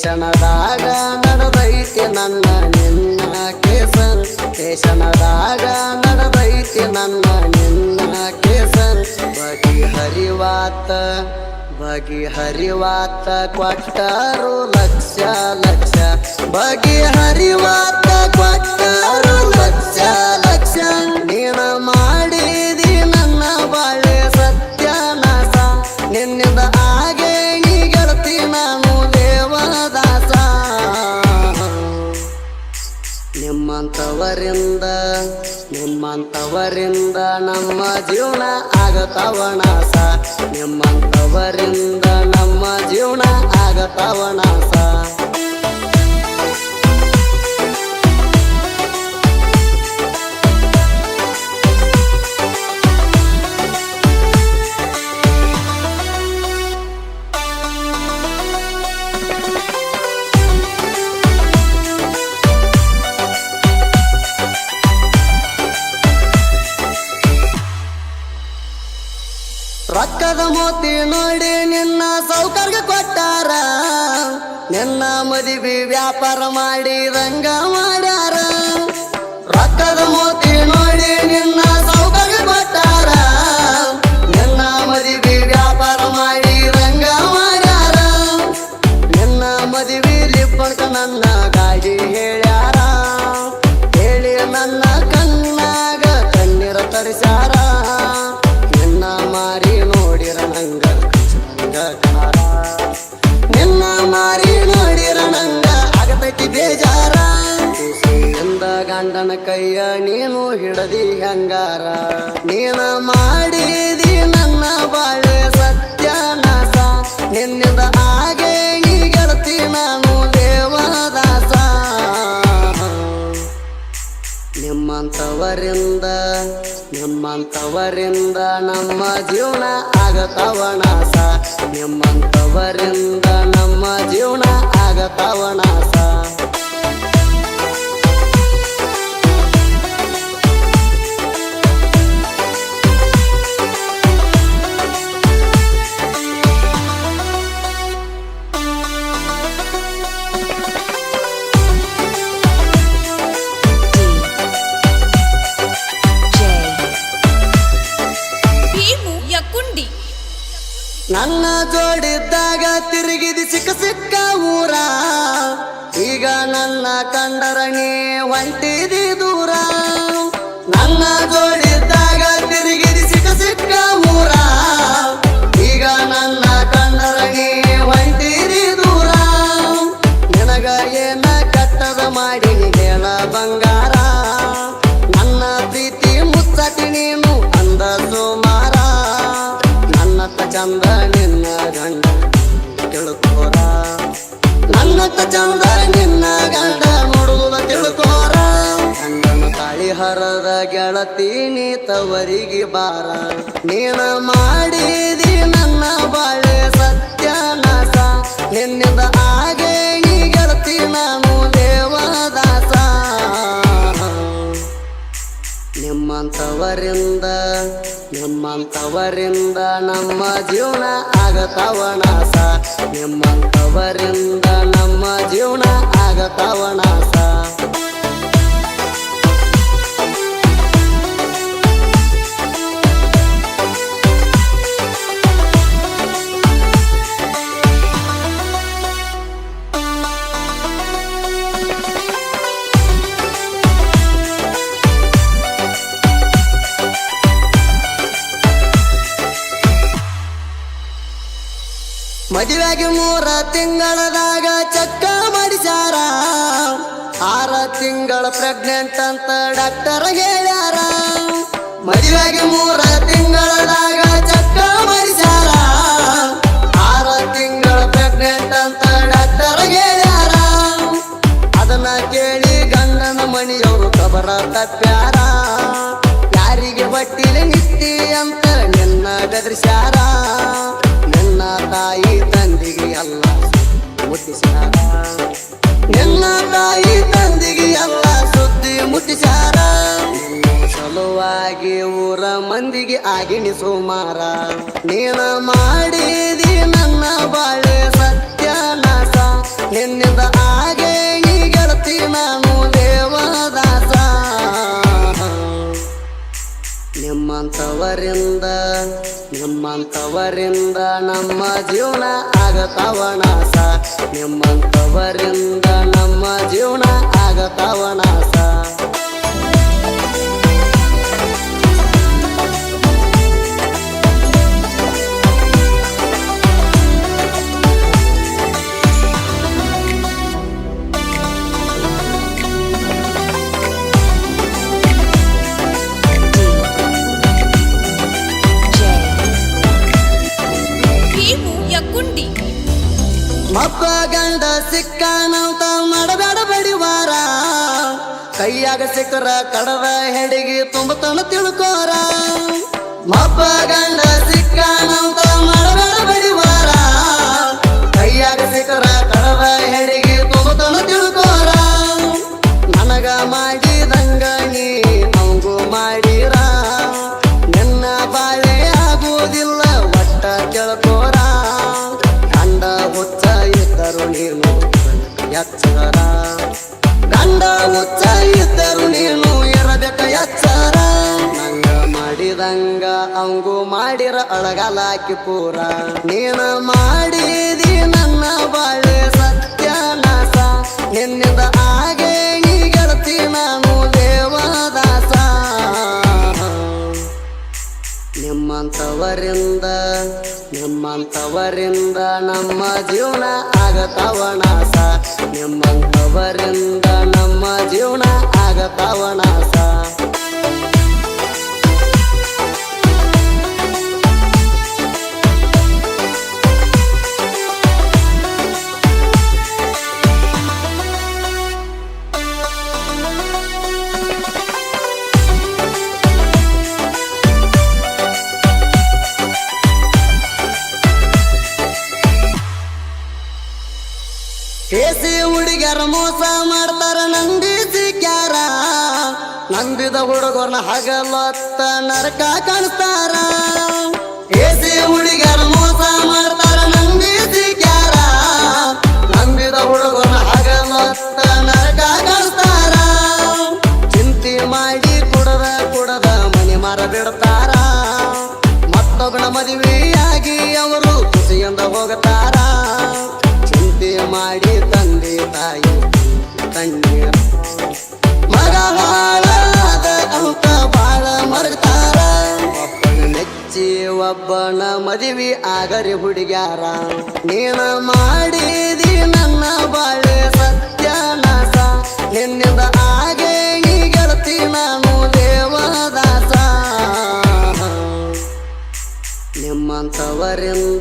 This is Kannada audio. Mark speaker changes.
Speaker 1: ಸ್ಟೇಷನದಾಗ ನಡೆದೈತಿ ನನ್ನ ನಿನ್ನ ಕೇಸ. ಕೇಶನದಾಗ ನಡೆದೈತಿ ನನ್ನ ನಿನ್ನ ಕೇಸ. ಬಗೆ ಹರಿವಾತ ಬಗೆ ಹರಿವಾತ ಕೊಟ್ಟರು ಲಕ್ಷ ಲಕ್ಷ. ಬಗೆ ಹರಿವಾತ ಕೊಟ್ಟರು ನಿಮ್ಮಂತವರಿಂದ ನಮ್ಮ ಜೀವನ ಆಗತವಣಾಸ ನಿಮ್ಮಂತವರಿಂದ ನಮ್ಮ ಜೀವನ ಆಗತವನಾಸ. ರೊಕ್ಕದ ಮೋತಿ ನೋಡಿ ನಿನ್ನ ಸೌಕರ್ಯ ಕೊಟ್ಟಾರ. ನಿನ್ನ ಮದುವೆ ವ್ಯಾಪಾರ ಮಾಡಿ ರಂಗ ಮಾಡ್ಯಾರ. ರೊಕ್ಕದ ಮೋತಿ ನೋಡಿ ನಿನ್ನ ಮಾರಿ ನೋಡಿರ ನಂಗ ಆಗತೈತಿ ಬೇಜಾರ. ಖುಷಿಯಿಂದ ಗಂಡನ ಕೈಯ ನೀನು ಹಿಡದಿ ಹಂಗಾರ. ನೀನ ಮಾಡಿದಿ ನನ್ನ ಬಾಳೆ ಸತ್ಯನಾಶ ನಿನ್ನಿಂದ ಹಾಗೆ ನೀ ಗೆಳತಿ ನಾನು ದೇವದಾಸ. ನಿಮ್ಮಂತವರಿಂದ ನಿಮ್ಮಂತವರಿಂದ ನಮ್ಮ ಜೀವನ ಆಗತವನಾಸ. ನಿಮ್ಮಂತವರಿಂದ ನನ್ನ ಜೋಡಿದ್ದಾಗ ತಿರುಗಿದಿ ಸಿಕ್ಕ ಸಿಕ್ಕ ಊರ. ಈಗ ನನ್ನ ಕಂಡರಣಿ ಹೊಂಟಿದಿ ದೂರ. ನನ್ನ ಜೋಡಿದ್ದಾಗ ತಿರುಗಿದಿ ಸಿಕ್ಕ ಸಿಕ್ಕ ಊರ. ಈಗ ನನ್ನ ಕಂಡರಣಿ ಹೊಂಟಿದಿ ದೂರ. ನಿನಗ ಏನ ಕಟ್ಟದ ಮಾಡಿ ಹರದ ಗೆಳತಿ ನೀ ತವರಿಗೆ ಬಾರ ನೀನ ಮಾಡಿದಿ ನನ್ನ ಬಾಳೆ ಸತ್ಯನಾಸ ನಿನ್ನಿಂದ ಹಾಗೆ ನೀ ಗೆಳತಿ ನಾನು ದೇವದಾಸ ನಿಮ್ಮಂತವರಿಂದ ನಿಮ್ಮಂತವರಿಂದ ನಮ್ಮ ಜೀವನ ಆಗತವನಾಸ. ನಿಮ್ಮಂತವರಿಂದ ನಮ್ಮ ಜೀವನ ಆಗತವನಾಸ. ಮದುವೆಗೆ ಮೂರ ತಿಂಗಳದಾಗ ಚಕ್ಕ ಮಾಡಿಸಾರ ಆರ ತಿಂಗಳ ಪ್ರೆಗ್ನೆಂಟ್ ಅಂತ ಡಾಕ್ಟರ್ ಹೇಳ್ಯಾರ. ಮದುವೆಗೆ ಮೂರ ತಿಂಗಳದಾಗ ಚಕ್ಕ ಮಾಡಿಸಾರ ಆರ ತಿಂಗಳ ಪ್ರೆಗ್ನೆಂಟ್ ಅಂತ ಡಾಕ್ಟರ್ ಹೇಳ್ಯಾರ. ಅದನ್ನ ಕೇಳಿ ಗಂಡನ ಮಣಿಯವರು ಕಬರ ತಪ್ಪ್ಯಾರ. ಯಾರಿಗೆ ಬಟ್ಟಿಲೆ ನಿತ್ತಿ ಅಂತ ನಿನ್ನ ಬೆದರಿಸ್ಯಾರ. ಮುಟ್ಟಿಸ್ಯಾರ ನಿನ್ನ ತಾಯಿ ತಂದಿಗೆ ಎಲ್ಲ ಸುದ್ದಿ ಮುಟ್ಟಿಸ್ಯಾರ ಸಲುವಾಗಿ ಊರ ಮಂದಿಗೆ ಆಗಿಣಿ ಸುಮಾರ ನೀನ ಮಾಡಿದಿ ನನ್ನ ಬಾಳೆ ಸತ್ಯನಾಸ ನಿನ್ನಿಂದ ಆಗೇ ಗೆಳತಿ ನಾನು ದೇವದಾಸ. ನಿಮ್ಮಂಥವರಿಂದ ನಿಮ್ಮಂಥವರಿಂದ ನಮ್ಮ ಜೀವನ ಆಗತವನಾಸ. ನಿಮ್ಮಂತವರಿಂದ ನಮ್ಮ ಜೀವನ ಆಗತವನಾಸ. ಗಂಡ ಸಿಕ್ಕಾನಂತ ಮಾಡಬೇಡ ಬಡಿವಾರ. ಕೈಯಾಗ ಸಿಕ್ಕರ ಕಡದ ಹೆಡಿಗೆ ತುಂಬತನ ತಿಳ್ಕೋರ. ಮಬ್ಬ ಗಂಡ ಸಿಕ್ಕಾನಂತ ಮಾಡಬೇಡ ಎಚ್ಚರ. ಗಂಡ ಹುಚ್ಚ ಇದ್ದರು ನೀನು ಇರಬೇಕ ಎಚ್ಚರ. ನಂಗ ಮಾಡಿದಂಗ ಅವಂಗೂ ಮಾಡಿರ ಅಳಗಲಾಕಿ ಪೂರ. ನೀನ ಮಾಡಿದಿ ನನ್ನ ಬಾಳೆ ಸತ್ಯನಾಸ. ನಿನ್ನಿಂದ ಆಗೇ ನೀ ಗೆಳತಿ ನಾನು ದೇವದಾಸ. ನಿಮ್ಮಂಥವರಿಂದ ನಿಮ್ಮಂಥವರಿಂದ ನಮ್ಮ ಜೀವನ ಆಗತವನಾಸ. ನಿಮ್ಮಂಥವರಿಂದ ನಮ್ಮ ಜೀವನ ಆಗತವನಾಸ ಕೇಸಿ ಹುಡುಗರ ಮೋಸ ಮಾಡ್ತಾರ ನಂಬಿಸಿ ಕ್ಯಾರ. ನಂಬಿದ ಹುಡುಗರ್ನ ಹಗಲತ್ತ ನರಕ ಕಾಣಿಸ್ತಾರ. ಎಸಿ ಹುಡುಗರ ಮೋಸ ಮಾಡ್ತಾರ ನಂಬಿಸಿ ಕ್ಯಾರ. ನಂಬಿದ ಹುಡುಗರ್ನ ಹಗಲೊತ್ತ ನರಕ ಕಾಣಿಸ್ತಾರ. ಚಿಂತೆ ಮಾಡಿ ಕುಡದ ಕುಡದ ಮನೆ ಮಾರ ಬಿಡ್ತಾರ. ಮತ್ತೊಬ್ಬನ ಮದುವೆಯಾಗಿ ಅವರು ಖುಷಿಯಿಂದ ಹೋಗುತ್ತಾರ ಚಿಂತೆ ಮಾಡಿ ಕಣ್ಣೀರ ಮಗ ಹಾಳಾದ ಅಂತ ಬಾಳ ಮರ್ತಾರ ಒಬ್ಬನ ನೆಚ್ಚಿ ಒಬ್ಬನ ಮದುವೆ ಆಗರಿ ಹುಡುಗ್ಯಾರ ನೀನ ಮಾಡಿದಿ ನನ್ನ ಬಾಳೆ ಸತ್ಯನಾಶ ನಿನ್ನಿಂದ ಹಾಗೆ ನೀ ಗೆಳತಿ ನಾನು ದೇವದಾಸ ನಿಮ್ಮಂಥವರಿಂದ